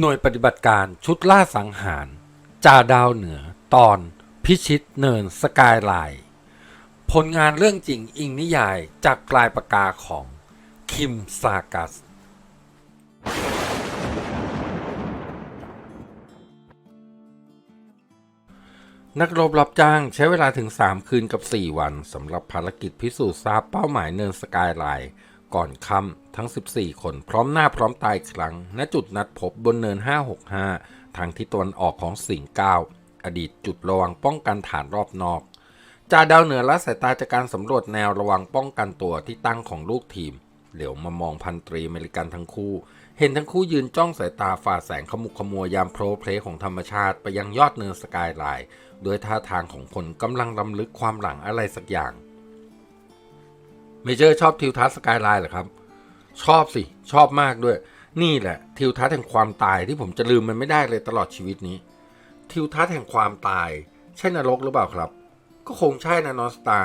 หน่วยปฏิบัติการชุดล่าสังหาร จ่าดาวเหนือ ตอนพิชิตเนินสกายไลน์ผลงานเรื่องจริงอิงนิยายจากปลายปากกาของ คิมซากัส นักรบรับจ้างใช้เวลาถึง 3 คืนกับ 4 วันสำหรับภารกิจพิสูจน์ทราบเป้าหมายเนินสกายไลน์ก่อนค่ำ ทั้ง 14 คนพร้อมหน้าพร้อมตายครั้ง ณ จุดนัดพบบนเนิน 565 ทางทิศตะวันออกของสิงห์เก้าอดีตจุดระวังป้องกันฐานรอบนอกจ่าดาวเหนือละสายตาจากการสำรวจแนวระวังป้องกันตัวที่ตั้งของลูกทีม เหลียวมามองพันตรีอเมริกันทั้งคู่ เห็นทั้งคู่ยืนจ้องสายตาฝ่าแสงขมุกขมัวยามโพลเพลของธรรมชาติไปยังยอดเนินสกายไลน์ด้วยท่าทางของคนกำลังลำลึกความหลังอะไรสักอย่าง เมเจอร์ชอบทิวทัศน์สกายไลน์เหรอครับ ชอบสิ ชอบมากด้วย นี่แหละ ทิวทัศน์แห่งความตายที่ผมจะลืมมันไม่ได้เลยตลอดชีวิตนี้ ทิวทัศน์แห่งความตาย ใช่นรกหรือเปล่าครับ ก็คงใช่นะนอสตา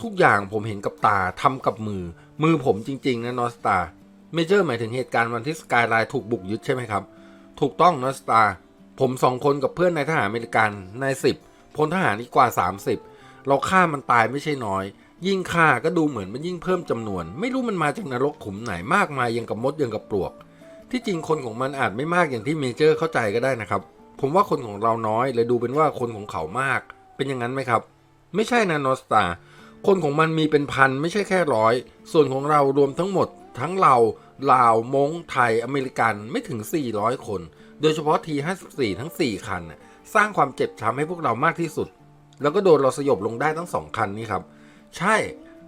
ทุกอย่างผมเห็นกับตาทำกับมือ มือผมจริง ๆ นะนอสตาเมเจอร์หมายถึงเหตุการณ์วันที่สกายไลน์ถูกบุกยึดใช่ไหมครับ ถูกต้องนอสตาผมสองคนกับเพื่อนนายทหารอเมริกันนายสิบพลทหารอีกกว่า 30 เราฆ่ามันตายไม่ใช่น้อย ยิ่งฆ่าก็ดูเหมือนมันยิ่งเพิ่มจำนวน ไม่รู้มันมาจากนรกขุมไหนมากมายยังกับมดยังกับปลวก ที่จริงคนของมันอาจไม่มากอย่างที่เมเจอร์เข้าใจก็ได้นะครับ ผมว่าคนของเราน้อยเลยดูเป็นว่าคนของเขามาก เป็นอย่างนั้นไหมครับ ไม่ใช่นะนอสตาคนของมันมีเป็นพันไม่ใช่แค่ร้อย ส่วนของเรารวมทั้งหมด ทั้งเราลาวมงไทยอเมริกันไม่ถึง 400 คน โดยเฉพาะที54 ทั้ง 4 คัน สร้างความเจ็บช้ำให้พวกเรามากที่สุด แล้วก็โดนเราสยบลงได้ทั้งสองคันนี้ครับ ใช่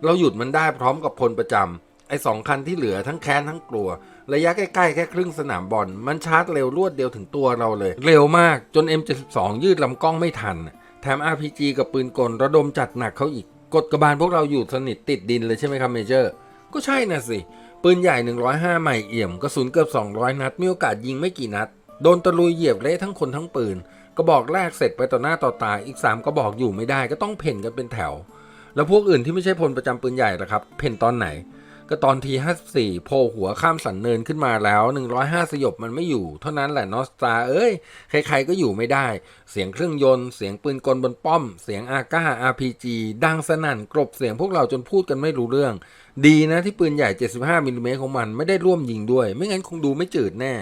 เราหยุดมันได้พร้อมกับพลประจำไอ้สองคันที่เหลือทั้งแค้นทั้งกลัว ระยะใกล้ๆ แค่ครึ่งสนามบอล มันชาร์จเร็วรวดเดียวถึงตัวเราเลย เร็วมากจน M72 ยืดลำกล้องไม่ทัน แถม RPG กับปืนกลระดมจัดหนักเขาอีก กดกระบาลพวกเราอยู่สนิทติดดินเลยใช่ไหมครับเมเจอร์ ก็ใช่น่ะสิ ปืนใหญ่ 105ใหม่เอี่ยมกระสุนเกือบ 200 นัดมีโอกาสยิงไม่กี่นัด โดนตะลุยเหยียบเละทั้งคนทั้งปืนกระบอกแรกเสร็จไปต่อหน้าต่อตาอีก3กระบอกอยู่ไม่ได้ก็ต้องเพ่นกันเป็นแถว แล้วพวกอื่นที่ไม่ใช่พลประจำปืนใหญ่ล่ะครับ เพ่นตอนไหน ก็ตอนที54โผล่หัวข้ามสันเนินขึ้นมาแล้ว 105 สยบมันไม่อยู่ เท่านั้นแหละนอสตาเอ้ย ใครๆก็อยู่ไม่ได้ เสียงเครื่องยนต์ เสียงปืนกลบนป้อม เสียงอาก้า RPG ดังสนั่นกรบเสียงพวกเราจนพูดกันไม่รู้เรื่อง ดีนะที่ปืนใหญ่ 75มิลลิเมตรของมันไม่ได้ร่วมยิงด้วย ไม่งั้นคงดูไม่จืดแน่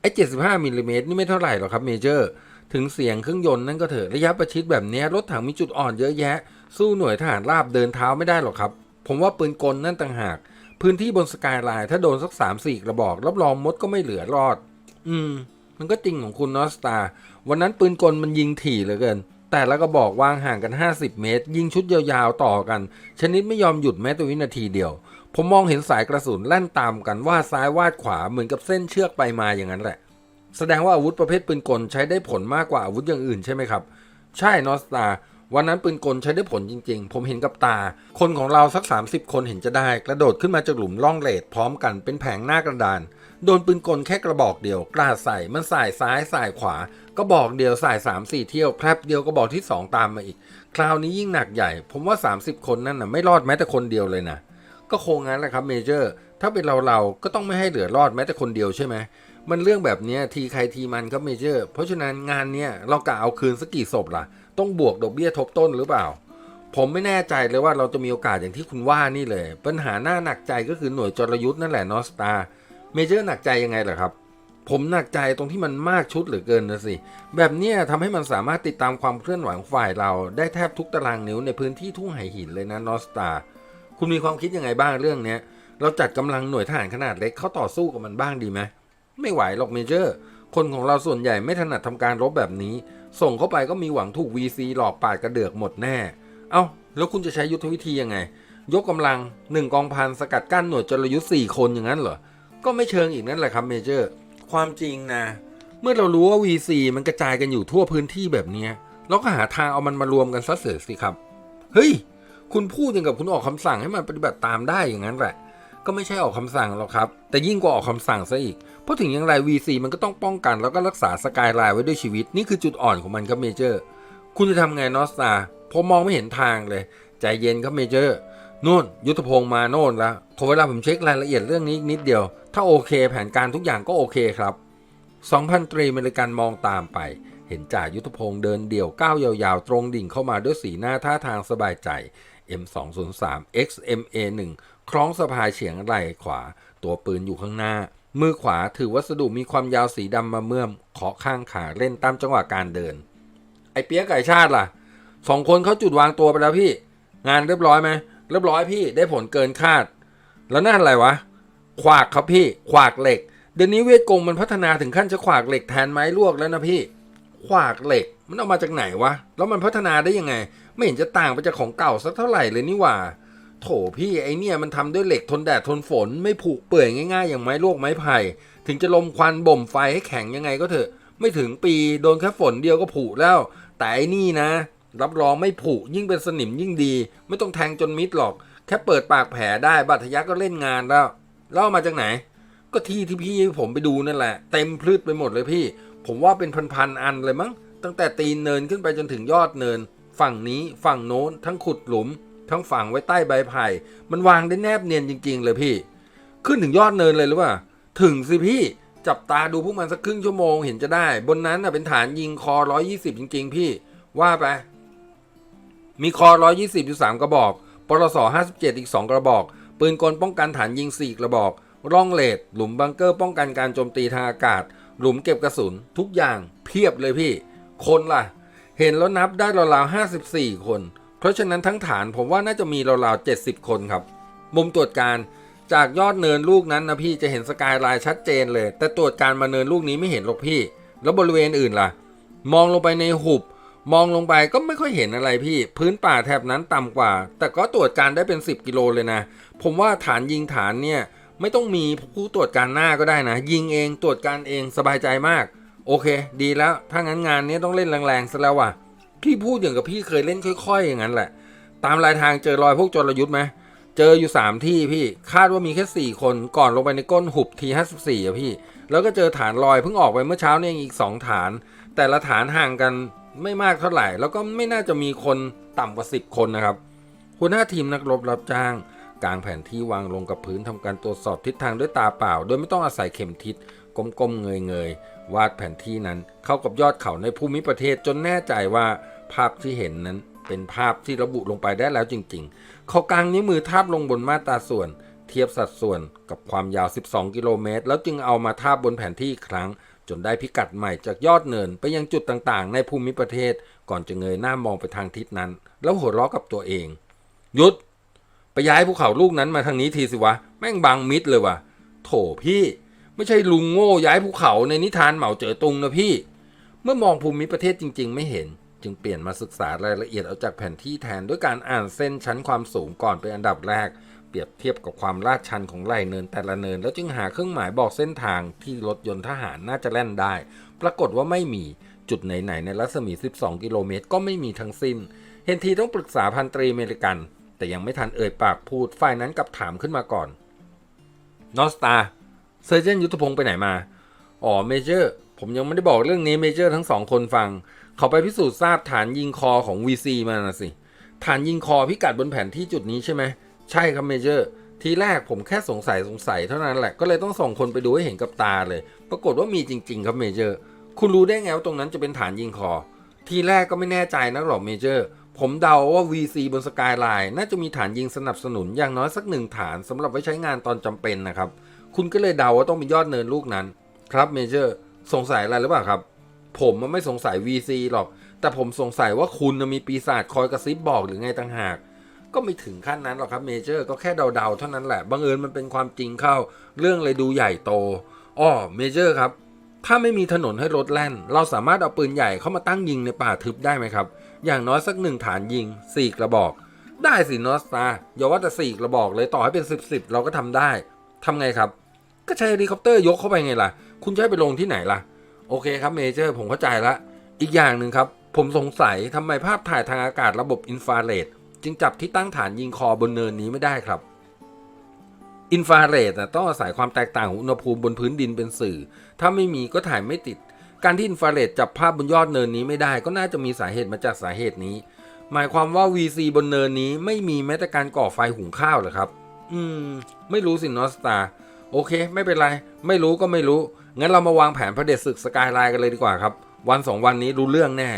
ไอ้75มิลลิเมตรนี่ไม่เท่าไหร่หรอกครับเมเจอร์ถึงเสียงเครื่องยนต์นั่นก็เถอะระยะประชิดแบบนี้รถถังมีจุดอ่อนเยอะแยะ สู้หน่วยทหารราบเดินเท้าไม่ได้หรอกครับ ผมว่าปืนกลนั่นต่างหาก พื้นที่บนสกายไลน์ถ้าโดนสักสามสี่กระบอก รับรองมดก็ไม่เหลือรอด อืม มันก็จริงของคุณนอสตาวันนั้นปืนกลมันยิงถี่เหลือเกิน แต่ละกระบอกวางห่างกัน 50 เมตร ยิงชุดยาวๆต่อกัน ชนิดไม่ยอมหยุดแม้แต่วินาทีเดียว ผมมองเห็นสายกระสุนแล่นตามกันวาดซ้ายวาดขวาเหมือนกับเส้นเชือกไปมาอย่างนั้นแหละ แสดงว่าอาวุธประเภทปืนกลใช้ได้ผลมากกว่าอาวุธอย่างอื่นใช่ไหมครับ ใช่นอสตา วันนั้นปืนกลใช้ได้ผลจริงๆ ผมเห็นกับตา คนของเราสัก 30 คนเห็นจะได้ กระโดดขึ้นมาจากหลุมล่องเลดพร้อมกันเป็นแผงหน้ากระดาน โดนปืนกลแค่กระบอกเดียว กล้าใส่มันสายซ้ายสายขวา ก็บอกเดียวสาย3 4 เที่ยวแพรบเดียวก็บอกที่ 2 ตามมาอีก คราวนี้ยิ่งหนักใหญ่ ผมว่า 30 คนนั่นน่ะไม่รอดแม้แต่คนเดียวเลยนะก็คงงั้นแหละครับเมเจอร์ ถ้าเป็นเราเราก็ต้องไม่ให้เหลือรอดแม้แต่คนเดียวใช่ไหมมันเรื่องแบบนี้ทีใครทีมันครับเมเจอร์ เพราะฉะนั้นงานเนี้ยเรากะเอาคืนสักกี่ศพล่ะ ต้องบวกดอกเบี้ยทบต้นหรือเปล่า ผมไม่แน่ใจเลยว่าเราจะมีโอกาสอย่างที่คุณว่านี่เลย ปัญหาหน้าหนักใจก็คือหน่วยจรยุทธ์นั่นแหละนอสตาเมเจอร์หนักใจยังไงเหรอครับ ผมหนักใจตรงที่มันมากชุดเหลือเกินนะสิ แบบนี้ยทำให้มันสามารถติดตามความเคลื่อนไหวของฝ่ายเราได้แทบทุกตารางนิ้วในพื้นที่ทุ่งไหหินเลยนะนอสตาคุณมีความคิดยังไงบ้างเรื่องเนี้ยเราจัดกำลังหน่วยทหารขนาดเล็กเข้าต่อสู้กับมันบ้างดีไหมไม่ไหวหรอกเมเจอร์ คนของเราส่วนใหญ่ไม่ถนัดทำการรบแบบนี้ ส่งเข้าไปก็มีหวังถูก VC หลอกปาดกระเดือกหมดแน่ เอ้า แล้วคุณจะใช้ยุทธวิธียังไง ยกกำลังหนึ่งกองพันสกัดกั้นหน่วยจรยุทธ์สี่คนอย่างนั้นเหรอ ก็ไม่เชิงอีกนั่นแหละครับเมเจอร์ ความจริงนะ เมื่อเรารู้ว่า VC มันกระจายกันอยู่ทั่วพื้นที่แบบนี้เราก็หาทางเอามันมารวมกันซะเสียสิครับ เฮ้ย คุณพูดอย่างกับคุณออกคำสั่งให้มันปฏิบัติตามได้อย่างนั้นแหละ ก็ไม่ใช่ออกคำสั่งหรอกครับ แต่ยิ่งกว่าออกคำสั่งซะอีก เพราะถึงอย่างไร VC มันก็ต้องป้องกันแล้วก็รักษาสกายไลน์ไว้ด้วยชีวิต นี่คือจุดอ่อนของมันครับเมเจอร์ คุณจะทำไงนอสตาผมมองไม่เห็นทางเลย ใจเย็นครับเมเจอร์นู่น ยุทธพงศ์มาโน่นล้วขอเวลาผมเช็ครายละเอียดเรื่องนี้นิดเดียว ถ้าโอเค แผนการทุกอย่างก็โอเคครับสองพันตรีเมริกันมองตามไป เห็นจ่ายุทธพงศ์เดินเดี่ยวก้าวยาวๆ ตรงดิ่งเข้ามาด้วยสีหน้าท่าทางสบายใจ M203 XMA1 คล้องสะพายเฉียงไหล่ขวา ตัวปืนอยู่ข้างหน้า มือขวาถือวัสดุมีความยาวสีดำมาเมื่อมเคาะข้างขาเล่นตามจังหวะการเดิน ไอเปียกไก่ชาติล่ะสองคนเขาจุดวางตัวไปแล้วพี่ งานเรียบร้อยไหมเรียบร้อยพี่ได้ผลเกินคาด แล้วนั่นอะไรวะ ขวากครับพี่ ขวากเหล็ก เดี๋ยวนี้เวทกงมันพัฒนาถึงขั้นจะขวากเหล็กแทนไม้ลวกแล้วนะพี่ ขวากเหล็ก มันเอามาจากไหนวะ แล้วมันพัฒนาได้ยังไง ไม่เห็นจะต่างไปจากของเก่าสักเท่าไหร่เลยนี่หว่า โถพี่ไอเนี่ยมันทำด้วยเหล็กทนแดดทนฝน ไม่ผุเปื่อยง่ายๆ อย่างไม้ลวกไม้ไผ่ ถึงจะลมควันบ่มไฟให้แข็งยังไงก็เถอะ ไม่ถึงปีโดนแค่ฝนเดียวก็ผุแล้ว แต่ไอนี่นะ รับรองไม่ผุยิ่งเป็นสนิมยิ่งดี ไม่ต้องแทงจนมิดหรอก แค่เปิดปากแผลได้บาดทะยักก็เล่นงานแล้วแล้วเอามาจากไหน ก็ที่ที่พี่ผมไปดูนั่นแหละ เต็มพลืดไปหมดเลยพี่ ผมว่าเป็นพันๆอันเลยมั้ง ตั้งแต่ตีนเนินขึ้นไปจนถึงยอดเนิน ฝั่งนี้ฝั่งโน้นทั้งขุดหลุม ทั้งฝังไว้ใต้ใบไผ่มันวางได้แนบเนียนจริง ๆ เลยพี่ ขึ้นถึงยอดเนินเลยหรือเปล่าถึงสิพี่จับตาดูพวกมันสักครึ่งชั่วโมงเห็นจะได้ บนนั้นนะเป็นฐานยิงคอ120จริง ๆ พี่ ว่าไป มีคอ120อยู่3กระบอกปรส57อีก2กระบอก ปืนกลป้องกันฐานยิง4กระบอก ร่องเลดหลุมบังเกอร์ป้องกันการโจมตีทางอากาศ หลุมเก็บกระสุนทุกอย่างเพียบเลยพี่ คนล่ะ เห็นแล้วนับได้ราวๆ54 คน เพราะฉะนั้นทั้งฐานผมว่าน่าจะมีราวๆ70 คนครับ มุมตรวจการจากยอดเนินลูกนั้นนะพี่จะเห็นสกายไลน์ชัดเจนเลย แต่ตรวจการมาเนินลูกนี้ไม่เห็นหรอกพี่ แล้วบริเวณอื่นล่ะ มองลงไปในหุบ มองลงไปก็ไม่ค่อยเห็นอะไรพี่ พื้นป่าแถบนั้นต่ำกว่า แต่ก็ตรวจการได้เป็น 10 กิโลเลยนะ ผมว่าฐานยิงฐานเนี่ยไม่ต้องมีผู้ตรวจการหน้าก็ได้นะ ยิงเองตรวจการเองสบายใจมาก โอเค ดีแล้ว ถ้างั้นงานนี้ต้องเล่นแรงๆซะแล้วว่ะ พี่พูดอย่างกับพี่เคยเล่นค่อยๆ อย่างนั้นแหละ ตามรายทางเจอรอยพวกจรยุทธ์ไหมเจออยู่3ที่พี่ คาดว่ามีแค่ 4 คน ก่อนลงไปในก้นหุบที54อะพี่ แล้วก็เจอฐานลอยเพิ่งออกไปเมื่อเช้าเนี่ยอีก 2 ฐาน แต่ละฐานห่างกันไม่มากเท่าไหร่ แล้วก็ไม่น่าจะมีคนต่ำกว่า 10 คนนะครับหัวหน้าทีมนักรบรับจ้าง กลางแผนที่วางลงกับพื้นทำการตรวจสอบทิศทางด้วยตาเปล่า โดยไม่ต้องอาศัยเข็มทิศก้มๆเงยๆวาดแผนที่นั้นเข้ากับยอดเขาในภูมิประเทศจนแน่ใจว่าภาพที่เห็นนั้นเป็นภาพที่ระบุลงไปได้แล้วจริงๆ เขากลางนิ้วมือทาบลงบนมาตราส่วน เทียบสัดส่วนกับความยาว 12 กิโลเมตร แล้วจึงเอามาทาบบนแผนที่อีกครั้ง จนได้พิกัดใหม่จากยอดเนินไปยังจุดต่างๆ ในภูมิประเทศ ก่อนจะเงยหน้ามองไปทางทิศนั้น แล้วหัวเราะกับตัวเอง หยุด ไปย้ายภูเขาลูกนั้นมาทางนี้ทีสิวะ แม่งบังมิดเลยวะโถพี่ ไม่ใช่ลุงโง่ย้ายภูเขาในนิทานเหมาเจ๋อตุงนะพี่ เมื่อมองภูมิประเทศจริง ๆ ไม่เห็น จึงเปลี่ยนมาศึกษารายละเอียดเอาจากแผนที่แทนด้วยการอ่านเส้นชั้นความสูงก่อนเป็นอันดับแรก เปรียบเทียบกับความลาดชันของไหล่เนินแต่ละเนิน แล้วจึงหาเครื่องหมายบอกเส้นทางที่รถยนต์ทหารน่าจะแล่นได้ ปรากฏว่าไม่มีจุดไหนๆในรัศมี 12 กิโลเมตรก็ไม่มีทั้งสิ้น เห็นทีต้องปรึกษาพันตรีเมริกัน แต่ยังไม่ทันเอ่ยปากพูดฝ่ายนั้นกลับถามขึ้นมาก่อนนอสตาเซอร์เจนยุทธพงศ์ไปไหนมา อ๋อเมเจอร์ ผมยังไม่ได้บอกเรื่องนี้เมเจอร์ทั้งสองคนฟัง เขาไปพิสูจน์ทราบฐานยิงคอของ VC มานะสิ ฐานยิงคอพิกัดบนแผนที่จุดนี้ใช่ไหม ใช่ครับเมเจอร์ ทีแรกผมแค่สงสัยสงสัยเท่านั้นแหละ ก็เลยต้องส่งคนไปดูให้เห็นกับตาเลย ปรากฏว่ามีจริง ๆ ครับเมเจอร์ คุณรู้ได้ไงว่าตรงนั้นจะเป็นฐานยิงคอ ทีแรกก็ไม่แน่ใจนักหรอกเมเจอร์ ผมเดาว่า VC บนสกายไลน์น่าจะมีฐานยิงสนับสนุนอย่างน้อยสักหนึ่งฐานสำหรับไว้ใช้งานตอนจำเป็นนะครับ คุณก็เลยเดาว่าต้องเป็นยอดเนินลูกนั้น ครับเมเจอร์สงสัยอะไรหรือเปล่าครับ ผมมันไม่สงสัย VC หรอก แต่ผมสงสัยว่าคุณมีปีศาจคอยกระซิบบอกหรือไงต่างหาก ก็ไม่ถึงขั้นนั้นหรอกครับเมเจอร์ก็แค่เดาๆเท่านั้นแหละบังเอิญมันเป็นความจริงเข้า เรื่องเลยดูใหญ่โตอ้อเมเจอร์ครับ ถ้าไม่มีถนนให้รถแล่น เราสามารถเอาปืนใหญ่เข้ามาตั้งยิงในป่าทึบได้ไหมครับ อย่างน้อยสักหนึ่งฐานยิงสี่กระบอก ได้สินอสตาอย่าว่าแต่สี่กระบอกเลยต่อให้เป็นสิบสิบเราก็ทำได้ทำไงครับ ก็ใช้เฮลิคอปเตอร์ยกเข้าไปไงล่ะ คุณจะให้ไปลงที่ไหนล่ะ โอเคครับเมเจอร์ผมเข้าใจละ อีกอย่างหนึ่งครับ ผมสงสัยทำไมภาพถ่ายทางอากาศระบบอินฟราเรดจึงจับที่ตั้งฐานยิงคอบนเนินนี้ไม่ได้ครับ อินฟราเรดต้องอาศัยความแตกต่างของอุณหภูมิบนพื้นดินเป็นสื่อ ถ้าไม่มีก็ถ่ายไม่ติด การที่อินฟราเรดจับภาพบนยอดเนินนี้ไม่ได้ ก็น่าจะมีสาเหตุมาจากสาเหตุนี้ หมายความว่า VC บนเนินนี้ไม่มีแม้แต่การก่อไฟหุงข้าวหรอครับ อืม ไม่รู้สินอสตาโอเค ไม่เป็นไร ไม่รู้ก็ไม่รู้ งั้นเรามาวางแผนพระเดชศึกสกายไลน์กันเลยดีกว่าครับ วันสองวันนี้รู้เรื่องแน่